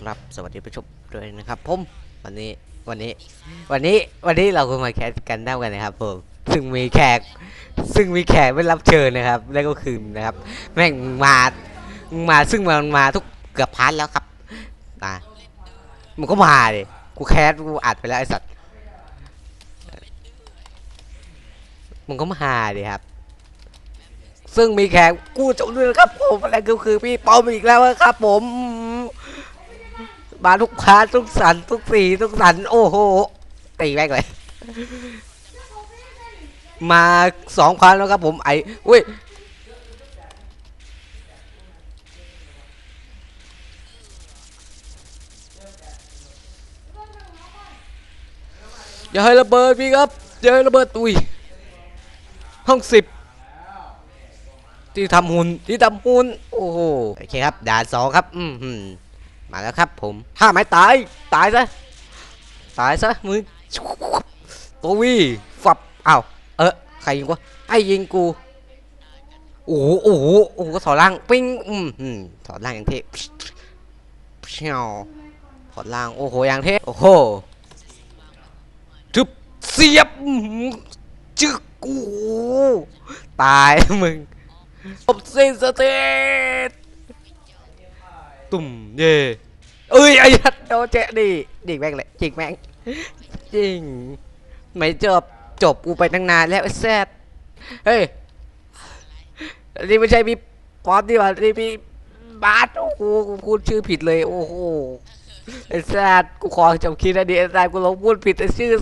ครับ สวัสดีผู้ชมด้วยนะครับผมวันนี้วันนี้ วันนี้วันนี้เราก็มาแคสกันได้กันนะครับผมซึ่งมีแขก ซึ่งมีแขกไม่รับเชิญนะครับนั่นก็คือนะครับ แม่งมามาซึ่งมันมาทุกเกือบพันแล้วครับอะมันก็มาดิกูแคสกูอัดไปแล้วไอสัตว์มันก็มาดิครับซึ่งมีแขกกู้จบด้วยครับผมอะไรก็คือพี่ป้อมอีกแล้วครับผม มาทุกพาร์ททุกสันทุกสีทุกสัน โอ้โหตีแม่งเลย มาสองพันแล้วครับผมไอ้อุ้ยอย่าให้ระเบิดพี่ครับอย่าให้ระเบิดอุ้ยห้องสิบที่ทำหุ่นที่ทำหุ่นโอ้โหโอเคครับด่านสองครับ อืม มมาแล้วครับผมถ้าไม่ตาย ตายซะ ตายซะมึงตัววีฝับอ้าวเออใครยิงวะไอ้ยิงกูโอ้โหโอ้โหโอ้โหถอดล่างปิ้งอืมหืมถอดล่างอย่างเท่เชียวถอดล่างโอ้โหอย่างเท่โอ้โหทึบเสียบอื้อหือจึกกูตายมึงผมซินสเต ตุ่มเย่เอ้ยไอ้ยัดโดนเจ๊ดิดิแม่งเลยจริงแม่งจริงไม่จบจบกูไปตั้งนานแล้วไอ้แซดเฮ้ยนี่ไม่ใช่พี่ป๊อปนี่หว่านี่พี่บาสโอ้โหกูพูดชื่อผิดเลย โอ้โหไอ้แซดกูขอจำคิดนะดิไอ้แซดกูลงพูดผิดไอ้ชื่อ